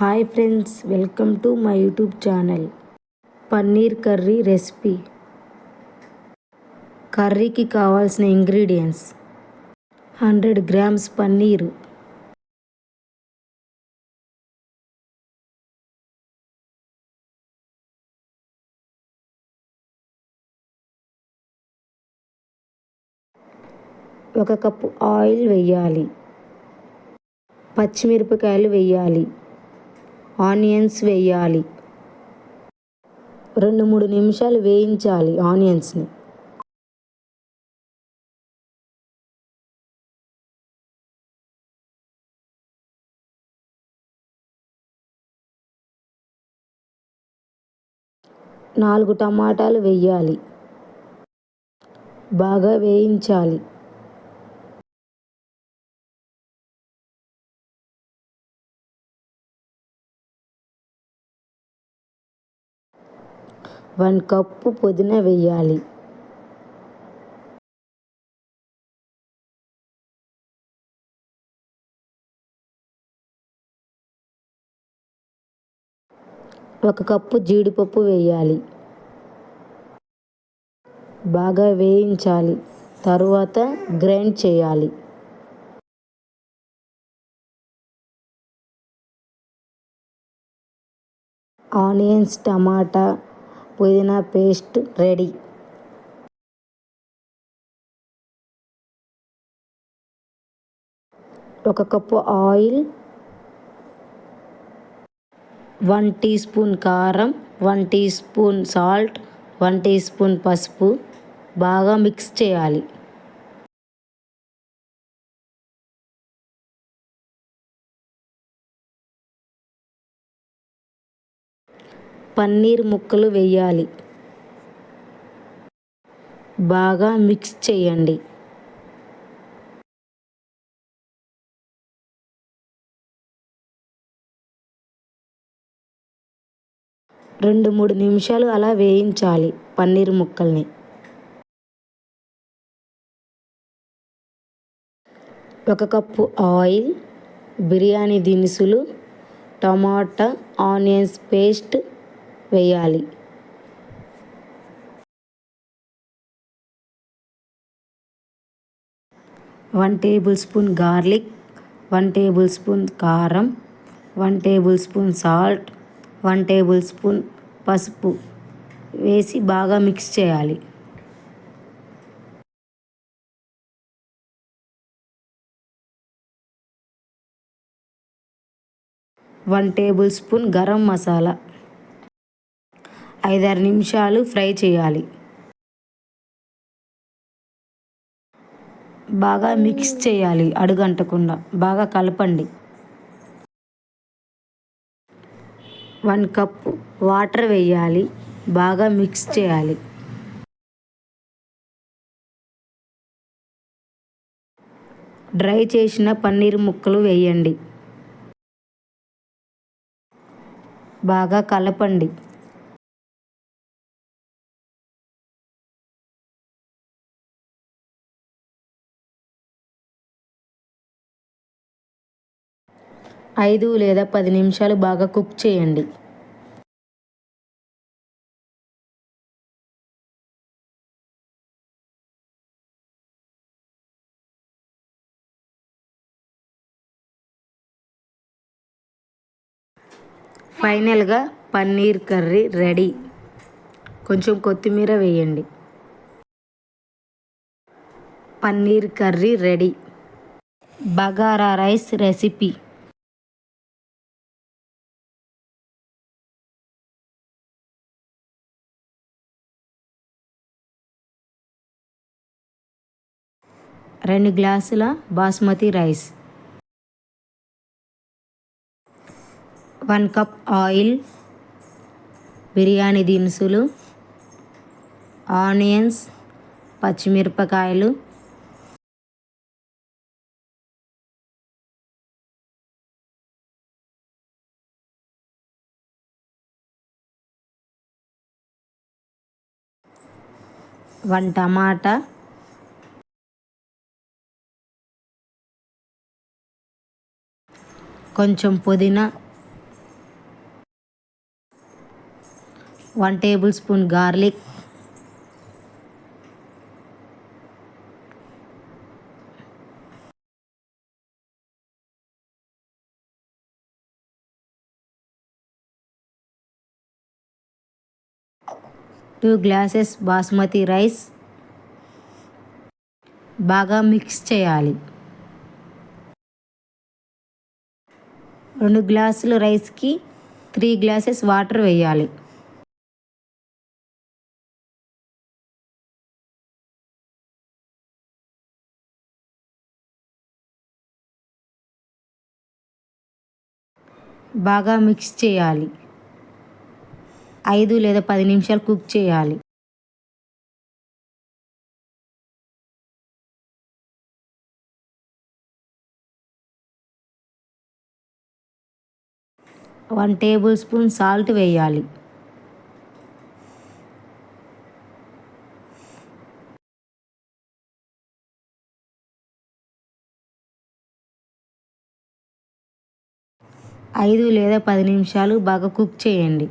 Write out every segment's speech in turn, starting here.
Hi friends welcome to my YouTube channel. Paneer curry recipe. కర్రీకి కావాల్సిన ingredients. Hundred grams paneer. ఒక cup oil వేయాలి పచ్చిమిరపకాయలు వేయాలి ఆనియన్స్ వేయాలి. రెండు మూడు నిమిషాలు వేయించాలి ఆనియన్స్ని. నాలుగు టమాటాలు వేయాలి. బాగా వేయించాలి. వన్ కప్పు పుదీనా వేయాలి. ఒక కప్పు జీడిపప్పు వేయాలి. బాగా వేయించాలి. తరువాత గ్రైండ్ చేయాలి. ఆనియన్స్ టమాటా పుదీనా పేస్ట్ రెడీ. ఒక cup oil one teaspoon కారం one teaspoon salt one teaspoon పసుపు. బాగా మిక్స్ చేయాలి. పన్నీర్ ముక్కలు వేయాలి. బాగా మిక్స్ చేయండి. రెండు మూడు నిమిషాలు అలా వేయించాలి పన్నీర్ ముక్కల్ని. ఒక కప్పు ఆయిల్ బిర్యానీ దినుసులు టమాటా ఆనియన్స్ పేస్ట్ వేయాలి. One tablespoon garlic one tablespoon కారం one tablespoon salt one tablespoon పసుపు వేసి బాగా మిక్స్ చేయాలి. One tablespoon garam masala ఐదారు నిమిషాలు ఫ్రై చేయాలి. బాగా మిక్స్ చేయాలి అడుగంటకుండా. బాగా కలపండి. వన్ కప్ వాటర్ వేయాలి. బాగా మిక్స్ చేయాలి. డ్రై చేసిన పన్నీర్ ముక్కలు వేయండి. బాగా కలపండి. ఐదు లేదా పది నిమిషాలు బాగా కుక్ చేయండి. ఫైనల్గా పన్నీర్ కర్రీ రెడీ. కొంచెం కొత్తిమీర వేయండి. Paneer curry ready. Bagara rice recipe. రెండు గ్లాసుల basmati rice. One cup oil biryani దినుసులు ఆనియన్స్ పచ్చిమిరపకాయలు వన్ టమాటా కొంచెం పుదీనా one tablespoon garlic two glasses basmati rice. బాగా మిక్స్ చేయాలి. రెండు గ్లాసులు రైస్కి త్రీ గ్లాసెస్ వాటర్ వేయాలి. బాగా మిక్స్ చేయాలి. ఐదు లేదా పది నిమిషాలు కుక్ చేయాలి. వన్ టేబుల్ స్పూన్ సాల్ట్ వేయాలి. ఐదు లేదా పది నిమిషాలు బాగా కుక్ చేయండి.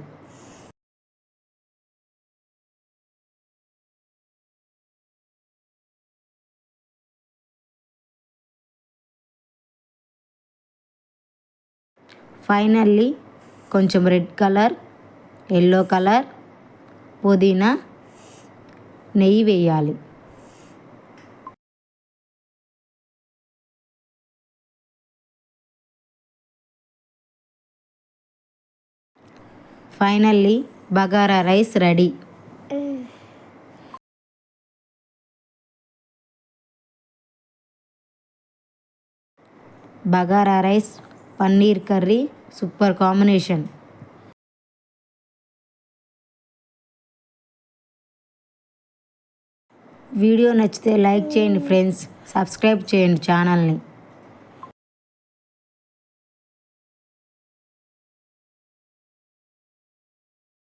ఫైనల్లీ కొంచెం రెడ్ కలర్ ఎల్లో కలర్ పుదీనా నెయ్యి వేయాలి. Finally bagara rice ready. Bagara rice paneer curry super combination. Video నచ్చితే లైక్ చేయండి ఫ్రెండ్స్. సబ్స్క్రైబ్ చేయండి ఛానల్ని.